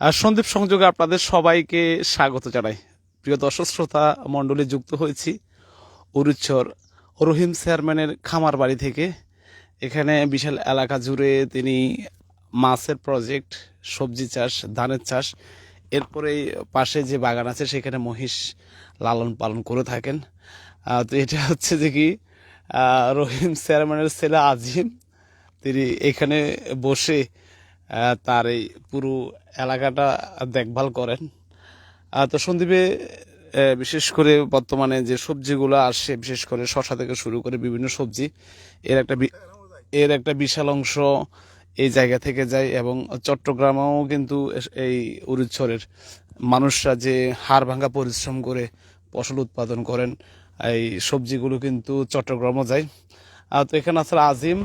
সন্দীপ সংযোগে আপনাদের সবাইকে স্বাগত জানাই। প্রিয় দর্শক, শ্রোতা মণ্ডলী, যুক্ত হয়েছি উরুচ্ছর রহিম চেয়ারম্যানের খামার বাড়ি থেকে। এখানে বিশাল এলাকা জুড়ে তিনি মাছের প্রজেক্ট, সবজি চাষ, ধানের চাষ, এরপরে পাশে যে বাগান আছে সেখানে মহিষ লালন পালন করে থাকেন। তো এটা হচ্ছে যে কি রহিম চেয়ারম্যানের ছেলে আজিম। তিনি এখানে বসে তার এই পুরো এলাকাটা দেখভাল করেন। তো সন্দীপে বিশেষ করে বর্তমানে যে সবজিগুলো আসে, বিশেষ করে শশা থেকে শুরু করে বিভিন্ন সবজি, এর একটা এর একটা বিশাল অংশ এই জায়গা থেকে যায় এবং চট্টগ্রামেও কিন্তু এই উরুচ্ছরের মানুষরা যে হাড় ভাঙা পরিশ্রম করে ফসল উৎপাদন করেন, এই সবজিগুলো কিন্তু চট্টগ্রামও যায়। তো এখানে আছে আজিম।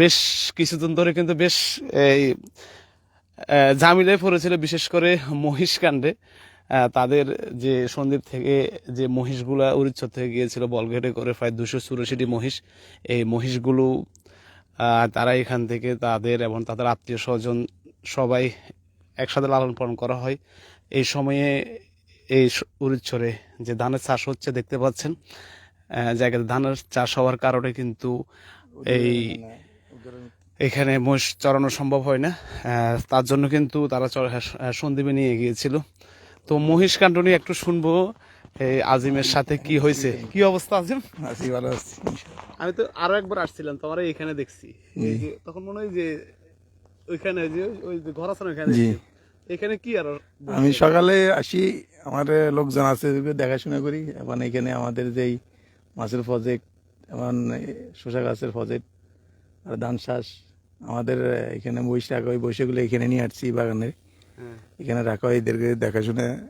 বেশ কিছুদিন ধরে কিন্তু বেশ এই ঝামেলায় পড়েছিল, বিশেষ করে মহিষ কাণ্ডে। তাদের যে সন্দীপ থেকে যে মহিষগুলা উড়িচ্ছর থেকে গিয়েছিল, বলঘেটে করে প্রায় দুশো চুরাশিটি মহিষ। এই মহিষগুলো তারা এখান থেকে তাদের এবং তাদের আত্মীয় স্বজন সবাই একসাথে লালন পালন করা হয়। এই সময়ে এই উড়িচ্ছরে যে ধানের চাষ হচ্ছে, দেখতে পাচ্ছেন। জায়গাতে ধানের চাষ হওয়ার কারণে কিন্তু এই এখানে মোষ চড়ানো সম্ভব হয় না। তার জন্য কিন্তু তারা চড়- সন্দীপে নিয়ে গিয়েছিল। তো মহিষ কাণ্ড নিয়ে একটু শুনব এই আজিমের সাথে কি হয়েছে। কি অবস্থা আজিম? আছি ভালো আছি আমি তো আরও একবার আসছিলাম তোমার এখানে দেখছি। তখন মনে হয় যে ওইখানে যে ওই যে ঘর আছে ওইখানে? এখানে কি আর আমি সকালে আসি আমার লোকজন আছে দেখাশোনা করি। এখন এখানে আমাদের যেই মাছের প্রজেক্ট এবং শসা গাছের ফজেট আর ধান চাষ আমাদের এখানে বইস রাখা হয় বসেগুলো এখানে নিয়ে আসছি বাগানে। হ্যাঁ। এখানে রাখা হয় এদেরকে দেখাশোনা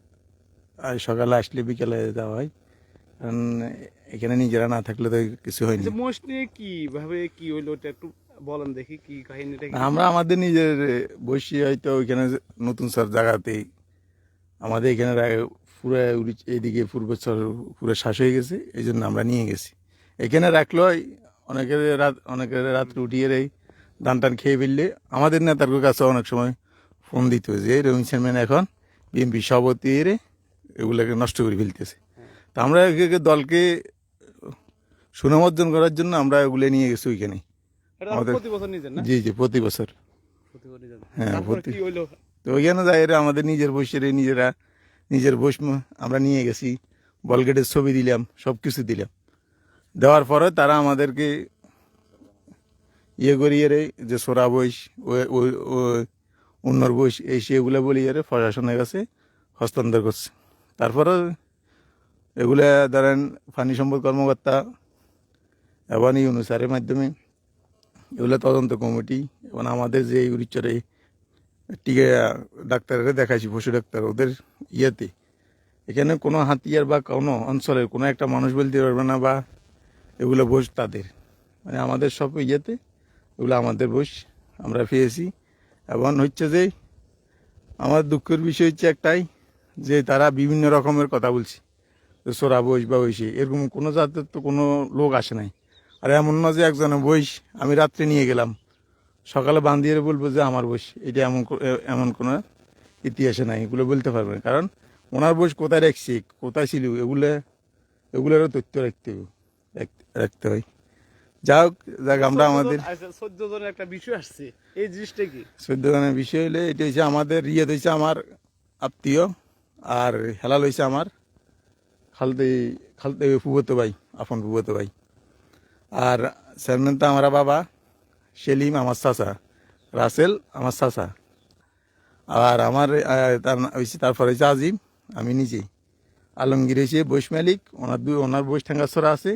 আর সকালে আসলে বিকেলে যাওয়া হয়। কারণ এখানে নিজেরা না থাকলে তো কিছু হয়নি যে মোষ নিয়ে কি ভাবে কি হইল একটু বলেন দেখি কি কাহিনীটা আমরা আমাদের নিজের বসি হয়তো ওইখানে নতুন সব জায়গাতেই। আমাদের এখানে পুরো উড়ি- এইদিকে পূর্ব পুরো শ্বাস হয়ে গেছে এই জন্য আমরা নিয়ে গেছি। এখানে রাখল অনেকের রাত অনেকের রাত্রে উঠিয়ে এই ধান টান খেয়ে ফেললে। আমাদের নেতার কাছে অনেক সময় ফোন দিত যে রবীন্দ্র চেয়ারম্যান এখন বিএনপি সভাপতি এরে এগুলোকে নষ্ট করে ফেলতেছে। তা আমরা দলকে সুনাম অর্জন করার জন্য আমরা এগুলো নিয়ে গেছি ওইখানে। আমাদের- জি জি প্রতি বছর। প্রতি বছর নিজের। হ্যাঁ, প্রতি- তো ওইখানে যাই এরা আমাদের নিজের বসে নিজেরা নিজের বস আমরা নিয়ে গেছি। বলগেটের ছবি দিলাম সব কিছু দিলাম। দেওয়ার পরে তারা আমাদেরকে ইয়ে করিয়ে রে যে সোরা বইস উন্নর বইস, এই সেগুলো বলিয়ে রে প্রশাসনের কাছে হস্তান্তর করছে। তারপরে এগুলো ধরেন পানি সম্পদ কর্মকর্তা এবং ইউনুসারের মাধ্যমে এগুলো তদন্ত কমিটি, এবং আমাদের যে উড়িচরে টিকে ডাক্তারেরা দেখাইছি, পশু ডাক্তার, ওদের ইয়েতে। এখানে কোনো হাতিয়ার বা কোনো অঞ্চলের কোনো একটা মানুষ বলতে পারবে না বা এগুলো বস তাদের। মানে আমাদের সব ইয়েতে এগুলো আমাদের বস, আমরা পেয়েছি। এবং হচ্ছে যে আমার দুঃখের বিষয় হচ্ছে একটাই, যে তারা বিভিন্ন রকমের কথা বলছে। সোরা বইস বা ওইসে এরকম কোনো জাতের তো কোনো লোক আসে নাই। আর এমন না যে একজনে বইস আমি রাত্রে নিয়ে গেলাম। সকালে বান্ধিয়ে বলব যে আমার বয়স এটা এমন এমন কোনো ইতিহাসে নাই, এগুলো বলতে পারবে না। কারণ ওনার বয়স কোথায় রাখছি, কোথায় ছিল, এগুলো, এগুলোরও তথ্য রাখতে হবে। রাখতে হয়। যা হোক যাক আমরা আমাদের আচ্ছা চোদ্দ জনের একটা বিষয় আসছে। এই জিনিসটা কি? চোদ্দ জনের বিষয় হলে এটা হচ্ছে আমাদের ইয়ে হয়েছে আমার আত্মীয় আর হেলাল হয়েছে আমার খালতে খালতে ফুবতো ভাই আপন ফুবতো ভাই। আর চেয়ারম্যান তো আমার বাবা সেলিম আমার চাচা রাসেল আমার চাচা। আর আমার তার হয়েছে তারপর হয়েছে আজিম আমি নিজেই আলমগীর হয়েছে বৈশ মালিক ওনার দুই ওনার বৈশ ঠাঙ্গাছড়া আছে।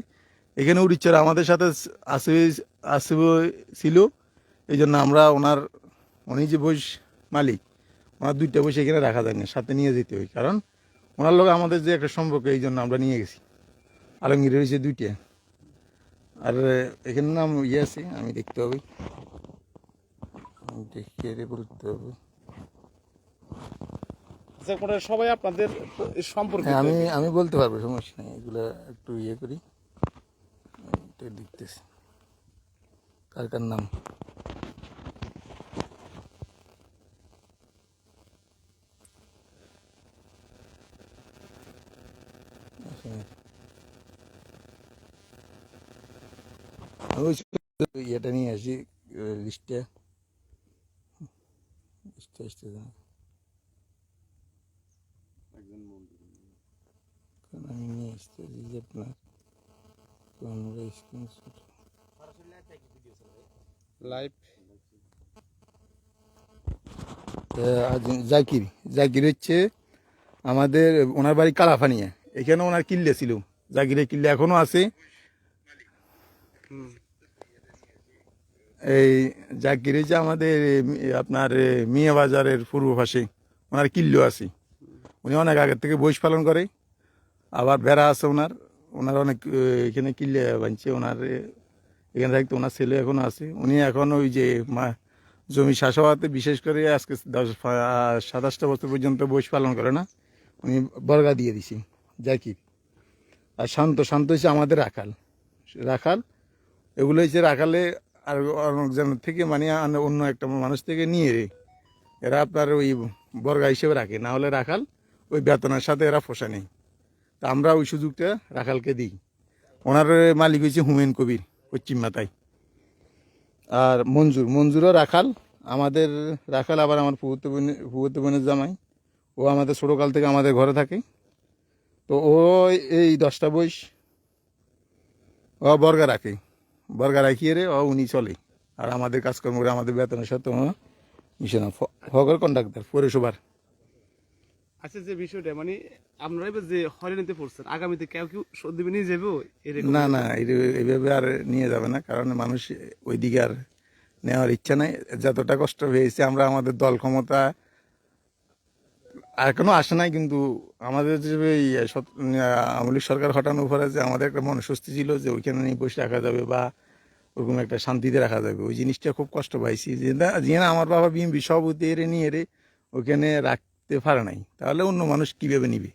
এখানে উড়িচ্ছর আমাদের সাথে আসে আসে ছিল। এই জন্য আমরা ওনার উনি যে বৈশ মালিক ওনার দুইটা বৈশ এখানে রাখা যায় না সাথে নিয়ে যেতে হয়। কারণ ওনার লোক আমাদের যে একটা সম্পর্ক এই জন্য আমরা নিয়ে গেছি। আলমগীর হয়েছে দুইটা। আর এখানে নাম ইয়ে আছে আমি দেখতে হবে আমি দেখে বলতে হবে আচ্ছা সবাই আপনাদের সম্পর্কে হ্যাঁ আমি আমি বলতে পারব সমস্যা নেই। এগুলো একটু ইয়ে করি। এটা দেখতেছি কার কার নাম? এটা নিয়ে আসি লিস্টে। লিস্টে আসতে camera screenshot live Zakir Zakir হচ্ছে আমাদের, ওনার বাড়ি কালাফানিয়া। এখানে ওনার কিল্লে ছিল। জাকিরের কিল্লে এখনও আছে। এই জাকির হচ্ছে আমাদের আপনার মিয়া বাজারের পূর্ব পাশে। ওনার কিল্লো আছে। উনি অনেক আগের থেকে বৈশ পালন করে। আবার ভেড়া আছে ওনার। ওনার অনেক এখানে কিল্লে বানছে ওনার এখানে থাকতে ওনার ছেলে এখনও আছে। উনি এখন ওই যে মা, জমি চাষাবাদে বিশেষ করে আজকে দশ সাতাশটা বছর পর্যন্ত বৈশ পালন করে না, উনি বর্গা দিয়ে দিছি জাকির আর শান্ত শান্ত হচ্ছে আমাদের রাখাল। রাখাল, এগুলো হচ্ছে রাখালে আর অনেকজনের থেকে মানে অন্য একটা মানুষ থেকে নিয়ে রে এরা আপনার ওই বর্গা হিসেবে রাখে, না হলে রাখাল ওই বেতনের সাথে এরা ফসা নেই। তা আমরা ওই সুযোগটা রাখালকে দিই। ওনার মালিক হয়েছে হুমেন কবির, পশ্চিম মাথায়। আর মঞ্জুর, মঞ্জুরও রাখাল। আমাদের, রাখাল আবার আমার ফুবুত্ত বোনের ফুবুত্ত বোনের জামাই। ও আমাদের ছোটোকাল থেকে আমাদের ঘরে থাকে। তো ও এই দশটা বয়স ও বর্গা রাখে। বর্গা রাখিয়ে রে, ও উনি চলে। আর আমাদের কাজকর্ম করে আমাদের বেতনের সাথে মিশে না। ফগর কন্ডাক্টর পৌরসভার। আচ্ছা যে বিষয়টা মানে আপনারা এবার যে হরিণীতে পড়ছেন, আগামীতে কেউ কেউ সর্দি নিয়ে যাব না না, এই- এইভাবে আর নিয়ে যাবে না, কারণ মানুষ ওইদিকে আর নেওয়ার ইচ্ছা নাই। যতটা কষ্ট হয়েছে আমরা, আমাদের দল ক্ষমতা এখনও আসে নাই, কিন্তু আমাদের যে আওয়ামী লীগ সরকার হটানোর পরে যে আমাদের একটা মনস্বস্তি ছিল যে ওইখানে নিয়ে বসে রাখা যাবে বা ওরকম একটা শান্তিতে রাখা যাবে। ওই জিনিসটা খুব কষ্ট পাইছি। যে না আমার বাবা বিএমপি সভাপতি, এরে নিয়ে এরে ওইখানে রাখতে পারে নাই। তাহলে অন্য মানুষ কীভাবে নিবে?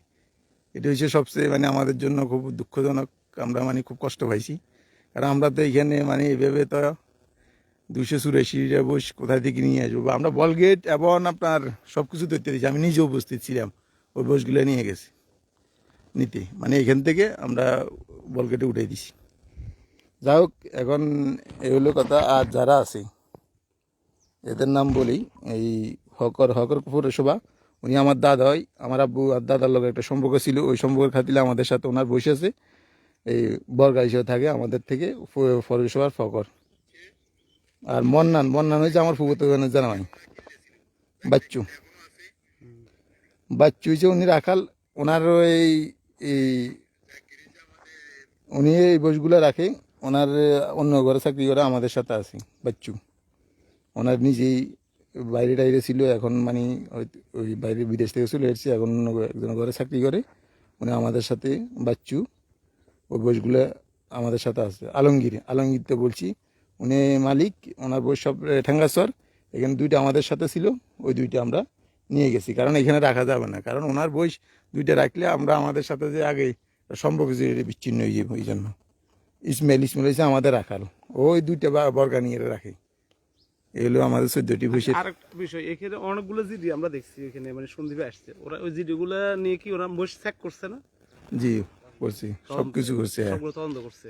এটা হচ্ছে সবচেয়ে মানে আমাদের জন্য খুব দুঃখজনক। আমরা মানে খুব কষ্ট পাইছি। কারণ আমরা তো এখানে মানে এভাবে তো দুশো চুরাশিটা বস কোথায় থেকে নিয়ে আসব? আমরা বল গেট এবং আপনার সব কিছু ধরতে দিয়েছি আমি নিজে উপস্থিত ছিলাম। ওই বসগুলো নিয়ে গেছি। নিতে। মানে এখান থেকে আমরা বল গেটে উঠে দিছি। যাই হোক, এখন এই হলো কথা। আর যারা আছে, এদের নাম বলি। এই হকর হকর পৌরসভা। উনি আমার দাদা হয়, আমার আব্বু আর দাদার লোক একটা সম্পর্ক ছিল। ওই সম্পর্কের খাতিলে আমাদের সাথে ওনার বসেছে এই বর্গা হিসেবে থাকে আমাদের থেকে প- ফকর। আর মন্নান মন্নান হয়েছে আমার ফুবত জানাই বাচ্চু। বাচ্চু হয়েছে উনি রাখাল, ওনার ওই, এই, উনি এই বসগুলো রাখে, ওনার অন্য ঘরে চাকরি করে আমাদের সাথে আছে, বাচ্চু। ওনার নিজেই বাইরে টাইরে ছিল, এখন মানে ওই- বাইরে বিদেশ থেকে চলে এসেছে, এখন একজন ঘরে চাকরি করে উনি আমাদের সাথে বাচ্চু ওই বসগুলো আমাদের সাথে আছে। আলমগীর আলমগীরতে বলছি, উনি মালিক, ওনার বই সব ঠ্যাঙ্গাসর এখানে দুইটা আমাদের সাথে ছিল, ওই দুইটা আমরা নিয়ে গেছি, কারণ এখানে রাখা যাবে না, কারণ ওনার বই দুইটা রাখলে আমরা আমাদের সাথে যে আগে সম্পর্ক বিচ্ছিন্ন হয়ে যাবে, ওই জন্য। ইসমাইল ইসমাইল হয়েছে আমাদের রাখাল ওই দুইটা বর্গা নিয়ে রাখে। এগুলো আমাদের চোদ্দটি বসে আর বিষয় এখানে অনেকগুলো জিডি আমরা দেখছি এখানে মানে সন্দীপে আসছে। ওরা ওই জিডি গুলা নিয়ে কি ওরা বসে চেক করছে না? জি করছি। সব কিছু করছে হ্যাঁ।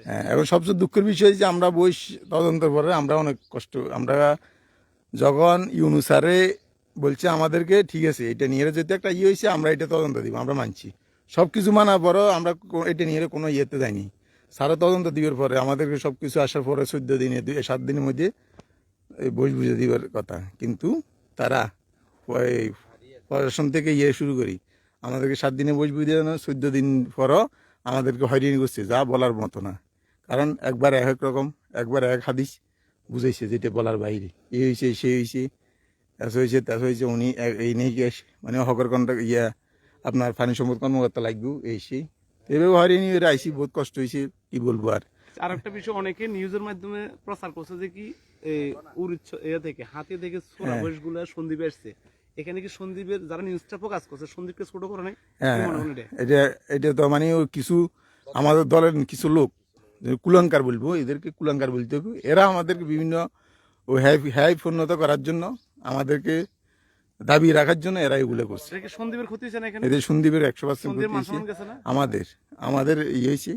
হ্যাঁ এবং সবচেয়ে দুঃখের বিষয় যে আমরা বই তদন্তের পরে আমরা অনেক কষ্ট আমরা যখন ইউনুসারে বলছে আমাদেরকে ঠিক আছে এটা নিয়ে যদি একটা ইয়ে হয়েছে আমরা এটা তদন্ত দিব আমরা মানছি। সব কিছু মানার পরও আমরা এটা নিয়ে কোনো ইয়েতে যাইনি। সারা তদন্ত দিবার পরে আমাদেরকে সব কিছু আসার পরে চোদ্দ দিনে সাত দিনের মধ্যে এই বই বুঝে দিবার কথা। কিন্তু তারা ওই প্রশাসন থেকে ইয়ে শুরু করি। আমাদেরকে সাত দিনে বই বুঝে দেয় না চোদ্দ দিন পরও আমাদেরকে হয়রানি করছে, যা বলার মতো না। কারণ একবার এক এক রকম, একবার এক হাদিস বুঝেছে যেটা বলার বাইরে। এই হয়েছে সে হয়েছে এস হয়েছে তেস হয়েছে উনি এ- এই নেই গ্যাস মানে হকর কন্ট্রাক্ট ইয়া, আপনার পানি সম্পদ কর্মকর্তা লাগবে, এই সেই এভাবে হয়রানি হয়ে আইসি, বহুত কষ্ট হয়েছে কি বলব আর। আর একটা বিষয়, অনেকে নিউজের মাধ্যমে প্রচার করছে যে কি এই উড়িচ্ছ থেকে হাতি থেকে ছোড়া হ্যাঁ। বয়সগুলা সন্দীপে আসছে। এখানে কি সন্দীপের যারা নিউজটা প্রকাশ করছে সন্দীপকে ছোট করে নাই? হ্যাঁ এটা? এটা তো মানে কিছু আমাদের দলের কিছু লোক কুলাঙ্কার বলব এদেরকে কুলাঙ্কার বলতে হবে। এরা আমাদেরকে বিভিন্ন ও হ্যাই উন্নত করার জন্য আমাদেরকে দাবি রাখার জন্য এরা এগুলো করছে। সন্দীপের ক্ষতি হয়েছে না এখানে? এদের সন্দীপের একশো পার্সেন্ট না? আমাদের আমাদের ইয়ে হয়েছে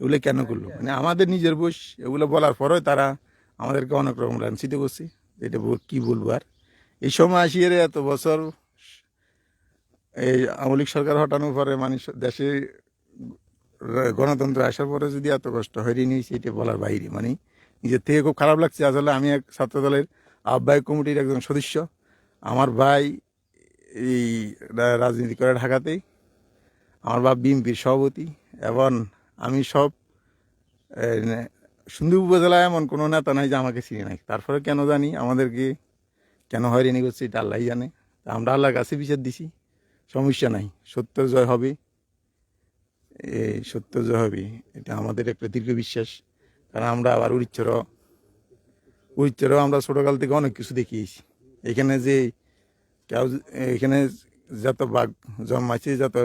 এগুলো কেন করল? মানে আমাদের নিজের বস এগুলো বলার পরেও তারা আমাদেরকে অনেক রকম লাঞ্ছিত করছে এটা কি বলব আর? এই সময় আসি এর এত বছর এই আমলিক সরকার হটানোর পরে মানুষ দেশে গণতন্ত্র আসার পরে যদি এত কষ্ট হয়নি নিয়েছে এটা বলার বাইরে। মানে নিজের থেকে খুব খারাপ লাগছে। আসলে আমি এক ছাত্রদলের আহ্বায়ক কমিটির একজন সদস্য। আমার ভাই এই রাজনীতি করে ঢাকাতেই। আমার বাপ বিএনপির সভাপতি। এবং আমি সব সুন্দর উপজেলায় এমন কোনো নেতা নাই যে আমাকে চিনি নাই। তারপরে কেন জানি আমাদেরকে কেন হয়রানি করছে এটা আল্লাহ জানে। আমরা আল্লাহর কাছে বিচার দিছি, সমস্যা নাই। সত্য জয় হবে এই সত্য জয় হবে, এটা আমাদের একটা দীর্ঘ বিশ্বাস। কারণ আমরা আবার উড়িচ্ছর উড়িচ্ছরও আমরা ছোটোকাল থেকে অনেক কিছু দেখিয়েছি। এখানে যে কেউ, এখানে যত বাঘ জন্মাইছে, যত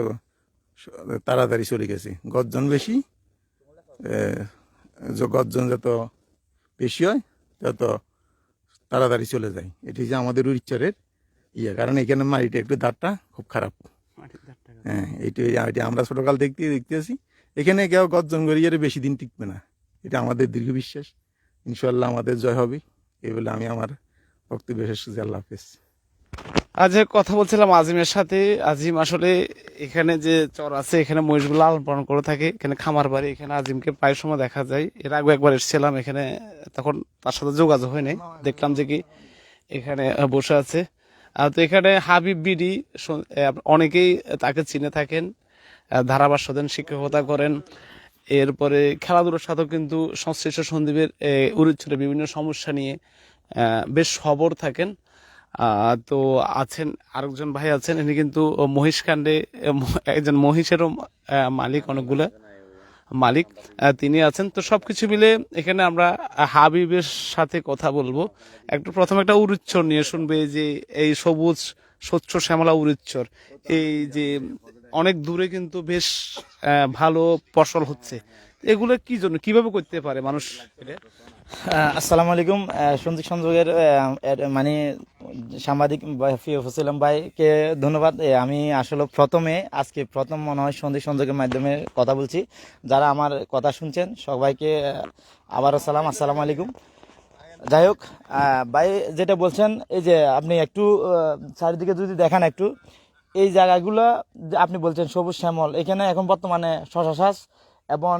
তাড়াতাড়ি চলে গেছে। গর্জন বেশি গর্জন যত বেশি হয় তত তাড়াতাড়ি চলে যায়। এটি যে আমাদের উড়িচ্ছরের ইয়ে। কারণ এখানে মাটিটা একটু দাঁতটা খুব খারাপ। হ্যাঁ এইটা এটা আমরা ছোটকাল দেখতে দেখতে আছি এখানে কেউ গর্জন করিয়ে বেশি দিন টিকবে না। এটা আমাদের দীর্ঘ বিশ্বাস। ইনশাল্লাহ আমাদের জয় হবে। এই বলে আমি আমার বক্তব্য শেষ আল্লাহ হাফেজ। আজ কথা বলছিলাম আজিমের সাথে, আজিম আসলে এখানে যে চর আছে, এখানে মহিষগুলো লালন পালন করে থাকে, এখানে খামার বাড়ি, এখানে আজিমকে প্রায় সময় দেখা যায়। এর আগে একবার এসেছিলাম এখানে, তখন তার সাথে যোগাযোগ হয়নি। দেখলাম যে কি এখানে বসে আছে। আর তো এখানে হাবিব বিডি অনেকেই তাকে চিনে থাকেন। ধারাভাষ্য দেন শিক্ষকতা করেন। এরপরে খেলাধুলার সাথেও কিন্তু সংশ্লিষ্ট সন্দীপের উড়িচ্ছরে বিভিন্ন সমস্যা নিয়ে বেশ খবর থাকেন। তো আছেন, আরেকজন ভাই আছেন, ইনি কিন্তু মহিষ কাণ্ডে একজন মহিষেরও মালিক অনেকগুলো মালিক তিনি আছেন। তো সবকিছু মিলে এখানে আমরা হাবিবের সাথে কথা বলব। একটু প্রথমে একটা উড়িচ্ছর নিয়ে শুনবে যে এই সবুজ, স্বচ্ছ শ্যামলা উড়িচ্ছর এই যে অনেক দূরে কিন্তু বেশ ভালো ফসল হচ্ছে। এগুলো কি জন্য, কীভাবে করতে পারে মানুষ? আসসালামু আলাইকুম। সঞ্জিক সংযোগের মানে সাংবাদিক ফসিলাম ভাইকে ধন্যবাদ। আমি আসলে প্রথমে, আজকে প্রথম মনে হয় সন্ধিক সংযোগের মাধ্যমে কথা বলছি। যারা আমার কথা শুনছেন, সবাইকে আবারও সালাম, আসসালামু আলাইকুম। যাই হোক ভাই যেটা বলছেন, এই যে আপনি একটু চারিদিকে যদি দেখান একটু, এই জায়গাগুলো আপনি বলছেন সবুজ শ্যামল, এখানে এখন বর্তমানে শশা চাষ এবং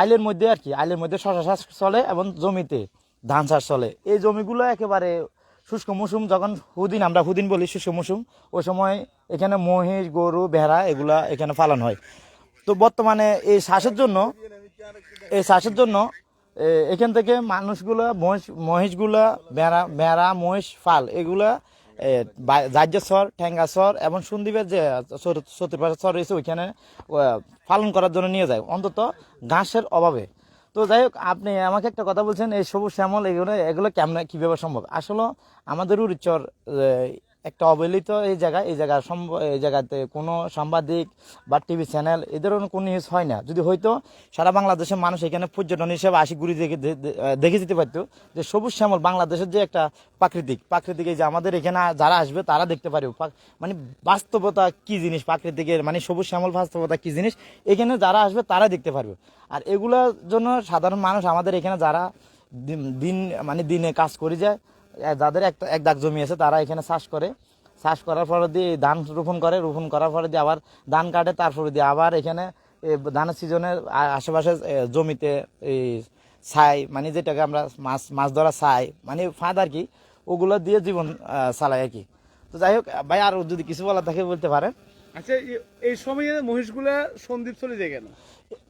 আইলের মধ্যে আর কি, আইলের মধ্যে শশা চাষ চলে এবং জমিতে ধান চাষ চলে। এই জমিগুলো একেবারে শুষ্ক মৌসুম, যখন হুদিন, আমরা হুদিন বলি শুষ্ক মৌসুম, ওই সময় এখানে মহিষ, গরু, ভেড়া এগুলা এখানে পালন হয়। তো বর্তমানে এই চাষের জন্য, এই চাষের জন্য এখান থেকে মানুষগুলো মহিষ, মহিষগুলা, ভেড়া ভেড়া, মহিষ, ফাল এগুলা জাজ্যস্বর ঠ্যাঙ্গাস্বর এবং সন্দীপের যে স্বর রয়েছে, ওইখানে পালন করার জন্য নিয়ে যায়, অন্তত ঘাসের অভাবে। তো যাই হোক, আপনি আমাকে একটা কথা বলছেন, এই সবুজ শ্যামল, এগুলো এগুলো কেমন, কীভাবে সম্ভব? আসলে আমাদের উড়িচর একটা অবহেলিত এই জায়গা এই জায়গা এই জায়গাতে কোনো সাংবাদিক বা টিভি চ্যানেল এদের কোনো নিউজ হয় না। যদি হয়তো সারা বাংলাদেশের মানুষ এখানে পর্যটন হিসেবে আসি ঘুরে দেখে দেখে যেতে পারতো যে সবুজ শ্যামল বাংলাদেশের যে একটা প্রাকৃতিক প্রাকৃতিক এই যে আমাদের এখানে যারা আসবে তারা দেখতে পারে মানে বাস্তবতা কি জিনিস প্রাকৃতিকের মানে সবুজ শ্যামল বাস্তবতা কি জিনিস এখানে যারা আসবে তারা দেখতে পারবে। আর এগুলোর জন্য সাধারণ মানুষ আমাদের এখানে যারা দিন- মানে দিনে কাজ করে যায় এ, যাদের একটা এক দাগ জমি আছে তারা এখানে চাষ করে। চাষ করার পরে দিয়ে ধান রোপণ করে রোপণ করার পরে দিয়ে আবার ধান কাটে তারপরে দিয়ে আবার এখানে ধানের সিজনের আশেপাশে জমিতে এই ছাই মানে যেটাকে আমরা মাছ মাছ ধরা ছাই মানে ফাঁদ আর কি ওগুলো দিয়ে জীবন চালায় আর কি। তো যাই হোক ভাই আর যদি কিছু বলার থাকে বলতে পারেন। আচ্ছা এই সময়ে মহিষগুলা সন্দীপ চলে যায় কেন?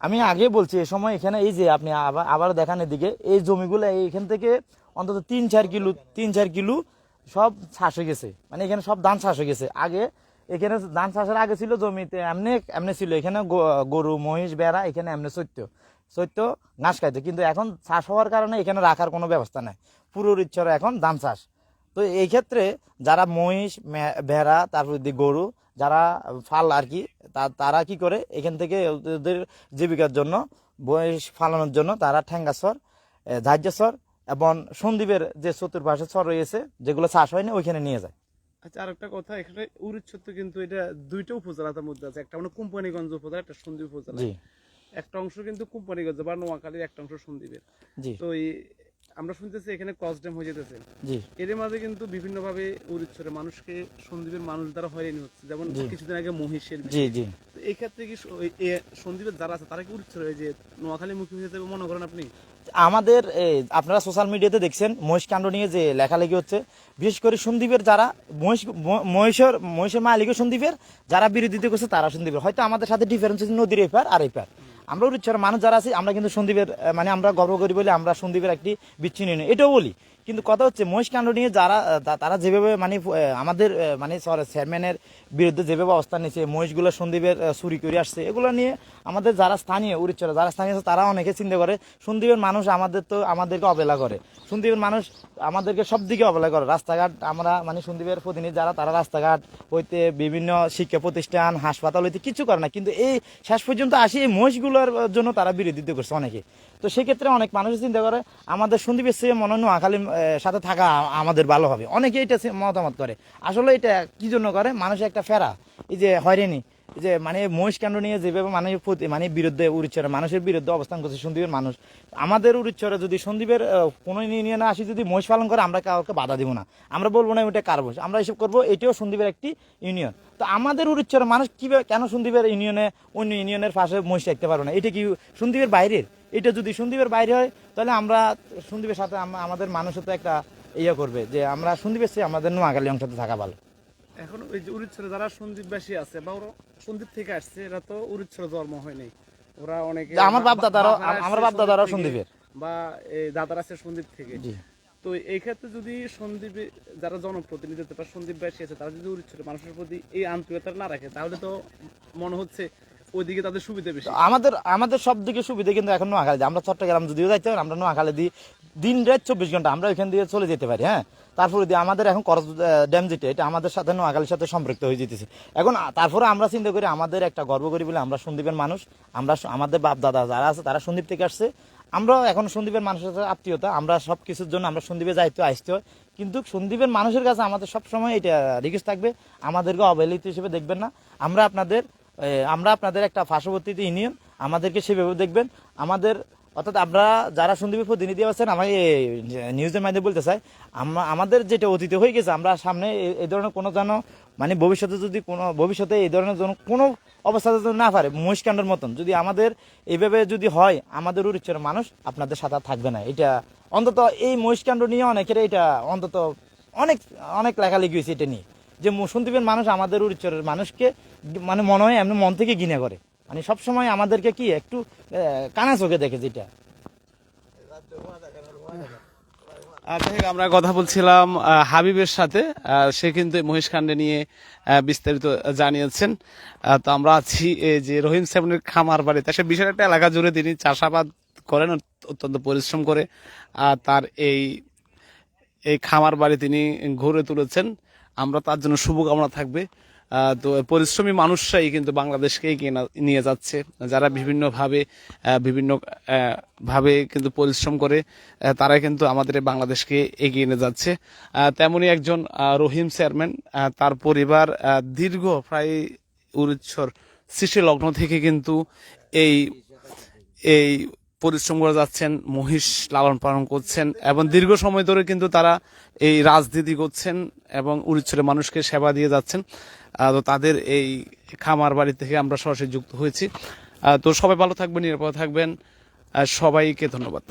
আমি আগে বলছি এই সময় এখানে এই যে আপনি আবার আবার দেখান এদিকে এই জমিগুলো এইখান থেকে অন্তত তিন, চার কিলো, তিন, চার কিলো সব চাষ হয়ে গেছে। মানে এখানে সব ধান চাষ হয়ে গেছে। আগে এখানে ধান চাষের আগে ছিল জমিতে এমনি এমনি ছিল। এখানে গরু, মহিষ বেড়া এখানে এমনি সত্য সত্য ঘাস খাইতো। কিন্তু এখন চাষ হওয়ার কারণে এখানে রাখার কোনো ব্যবস্থা নাই। পুরো ইচ্ছর এখন ধান চাষ। তো এই ক্ষেত্রে যারা মহিষ ভেড়া, তারপর গরু, যারা ফাল আর কি তারা কি করে? এখান থেকে ওদের জীবিকার জন্য মহিষ ফালানোর জন্য তারা ঠ্যাঙ্গাস্বর ধার্যস্বর এবং সন্দীপের যে চতুর্পাশে স্বর রয়েছে যেগুলো চাষ হয়নি ওইখানে নিয়ে যায়। আচ্ছা কথা এখানে কিন্তু এটা দুইটা উপজেলার মধ্যে আছে। একটা মানে কোম্পানিগঞ্জ উপজেলা একটা সন্দ্বীপ উপজেলা। একটা অংশ কিন্তু কোম্পানিগঞ্জ বা নোয়াখালীর একটা অংশ সন্দ্বীপের তো আমরা শুনতেছি এখানে ড্যাম হয়ে যেতেছে। এর মাঝে কিন্তু বিভিন্নভাবে উরিচ্ছরে মানুষকে সন্দ্বীপের মানুষ দ্বারা হয়রানি হচ্ছে। যেমন কিছুদিন আগে মহিষের জি জি। এই ক্ষেত্রে কি স- ওই- সন্দ্বীপের যারা আছে তারা কি উরিচ্ছর হয়ে যে নোয়াখালী মুখী হয়ে যাবে মনে করেন আপনি? আমাদের আপনারা সোশ্যাল মিডিয়াতে দেখছেন মহিষ কাণ্ড নিয়ে যে লেখালেখি হচ্ছে। বিশেষ করে সন্দীপের যারা মহিষ মহিষের মহিষের মালিকও সন্দীপের, যারা বিরোধিতা করছে তারা সন্দীপের। হয়তো আমাদের সাথে ডিফারেন্স হচ্ছে নদীর এপার আর এপার। আমরা উচ্চার মানুষ যারা আছি, আমরা কিন্তু সন্দীপের মানে আমরা গর্ব করি বলে আমরা সন্দীপের একটি বিচ্ছিন্ন। এটাও বলি কিন্তু কথা হচ্ছে মহিষ কাণ্ড নিয়ে যারা তারা যেভাবে মানে আমাদের মানে চেয়ারম্যানের বিরুদ্ধে যেভাবে অবস্থান নিচ্ছে মহিষগুলো সন্দীপের চুরি করে আসছে এগুলো নিয়ে আমাদের যারা স্থানীয় উড়িচ্ছরা যারা স্থানীয় আছে তারা অনেকে চিন্তা করে সন্দীপের মানুষ আমাদের তো আমাদেরকে অবহেলা করে। সন্দীপের মানুষ আমাদেরকে সব দিকে অবহেলা করে। রাস্তাঘাট আমরা মানে সন্দীপের প্রতিনিধি যারা তারা রাস্তাঘাট হইতে বিভিন্ন শিক্ষা প্রতিষ্ঠান হাসপাতাল হইতে কিছু করে না কিন্তু এই শেষ পর্যন্ত আসি এই মহিষগুলোর জন্য তারা বিরোধিতা করছে অনেকে। তো সেক্ষেত্রে অনেক মানুষ চিন্তা করে আমাদের সন্দীপের চেয়ে মনে হয় নোয়াখালীর আহ, সাথে থাকা আমাদের ভালো হবে। অনেকে এটা মতামত করে। আসলে এটা কি জন্য করে? মানুষের একটা ফেরা। এই যে হয়রানি। যে মানে মহিষ কাণ্ড নিয়ে যেভাবে মানে প্রতি- মানে বিরুদ্ধে উড়িচ্ছরে মানুষের বিরুদ্ধে অবস্থান করছে সন্দীপের মানুষ, আমাদের উড়িচ্ছরে যদি সন্দীপের কোনো ইউনিয়নে আসি যদি মহিষ পালন করে, আমরা কাউকে বাধা দিব না। আমরা বলব না এটা কারবো আমরা এসব করব, এটিও সন্দীপের একটি ইউনিয়ন। তো আমাদের উড়িচ্ছরে মানুষ কীভাবে কেন সন্দীপের ইউনিয়নে, অন্য ইউনিয়নের পাশে মহিষ রাখতে পারব না? এটা কি সন্দীপের বাইরের? এটা যদি সন্দীপের বাইরে হয়, তাহলে আমরা সন্দীপের সাথে আম- আমাদের মানুষের তো একটা ইয়ে করবে যে আমরা সন্দীপের চেয়ে আমাদের নোয়াখালী অংশতে থাকা ভালো। এখন ওই যে উরিচ্ছরে যারা সন্দীপবাসী আছে বা ওরা সন্দীপ থেকে আসছে এরা তো উরিচ্ছরে জন্ম হয়নি ওরা অনেকে আমার বাপ দাদারাও- আমার বাপ দাদারাও সন্দীপের। বা এই দাদারা আছে সন্দীপ থেকে। জি। তো এই ক্ষেত্রে যদি সন্দীপে যারা জনপ্রতিনিধি আছে বা সন্দীপবাসী আছে তারা যদি উরিচ্ছরে মানুষের প্রতি এই আন্তরিকতা না রাখে তাহলে তো মনে হচ্ছে ওইদিকে তাদের সুবিধা বেশি। আমাদের আমাদের সব দিকে সুবিধা কিন্তু এখন নোয়াখালী আমরা চট্টগ্রাম যদিও যাইতে আমরা নোয়াখালী দিই দিন রাত চব্বিশ ঘণ্টা আমরা ওইখান দিয়ে চলে যেতে পারি হ্যাঁ? তারপরে দিয়ে আমাদের এখন করজ ড্যাম যেটা, এটা আমাদের সাথে, নোয়াখালীর সাথে সম্পৃক্ত হয়ে যেতেছে। এখন তারপরে আমরা চিন্তা করি আমাদের একটা গর্ব করি বলে আমরা সন্দীপের মানুষ, আমরা আমাদের বাপ দাদা যারা আছে, তারা সন্দীপ থেকে আসছে। আমরা এখন সন্দীপের মানুষের সাথে আত্মীয়তা, আমরা সব কিছুর জন্য আমরা সন্দীপে যাইতে আসতে হয়। কিন্তু সন্দীপের মানুষের কাছে আমাদের সব সময় এটা রিকোয়েস্ট থাকবে, আমাদেরকে অবহেলিত হিসেবে দেখবেন না। আমরা আপনাদের আমরা আপনাদের একটা পার্শ্ববর্তী ইউনিয়ন আমাদেরকে সেভাবে দেখবেন। আমাদের অর্থাৎ আমরা যারা সন্দীপের প্রতিনিধি আছেন আমাকে নিউজের মাধ্যমে বলতে চাই আমরা আমাদের যেটা অতীতে হয়ে গেছে, আমরা সামনে এই ধরনের কোনো যেন মানে ভবিষ্যতে যদি কোনো, ভবিষ্যতে এই ধরনের যেন কোনো অবস্থাতে যেন না পারে, মহিষকাণ্ডের মতন, যদি আমাদের এইভাবে যদি হয়, আমাদের উড়িচ্ছের মানুষ আপনাদের সাথে থাকবে না। এটা অন্তত এই মহিষকাণ্ড নিয়ে অনেকের এটা অন্তত অনেক অনেক লেখালেখি হয়েছে এটা নিয়ে। যে সন্দীপের মানুষ আমাদের উড়িচ্ছরের মানুষকে মানে মনে হয় এমনি মন থেকে ঘৃণা করে। মানে সবসময় আমাদেরকে কি একটু কানা চোখে দেখে যেটা। আমরা কথা বলছিলাম হাবিবের সাথে সে কিন্তু মহিষকাণ্ডে নিয়ে বিস্তারিত জানিয়েছেন। তো আমরা আছি যে রহিম সাহেবের খামার বাড়িতে। সে বিশাল একটা এলাকা জুড়ে তিনি চাষাবাদ করেন অত্যন্ত পরিশ্রম করে, আর তার এই এই খামার বাড়ি তিনি ঘুরে তুলেছেন। আমরা তার জন্য শুভকামনা থাকবে। তো পরিশ্রমী মানুষরাই কিন্তু বাংলাদেশকে এগিয়ে না- নিয়ে যাচ্ছে। যারা বিভিন্নভাবে বিভিন্ন ভাবে কিন্তু পরিশ্রম করে তারাই কিন্তু আমাদের বাংলাদেশকে এগিয়ে নিয়ে যাচ্ছে। তেমনই একজন রহিম চেয়ারম্যান তার পরিবার দীর্ঘ প্রায় উড়িচ্ছর সৃষ্টি লগ্ন থেকে কিন্তু এই এই পরিশ্রম করে যাচ্ছেন, মহিষ লালন পালন করছেন এবং দীর্ঘ সময় ধরে কিন্তু তারা এই রাজনীতি করছেন এবং উড়িচ্ছরে মানুষকে সেবা দিয়ে যাচ্ছেন। তো তাদের এই খামার বাড়ি থেকে আমরা সরাসরি যুক্ত হয়েছি। তো সবাই ভালো থাকবেন, নিরাপদ থাকবেন। সবাইকে ধন্যবাদ।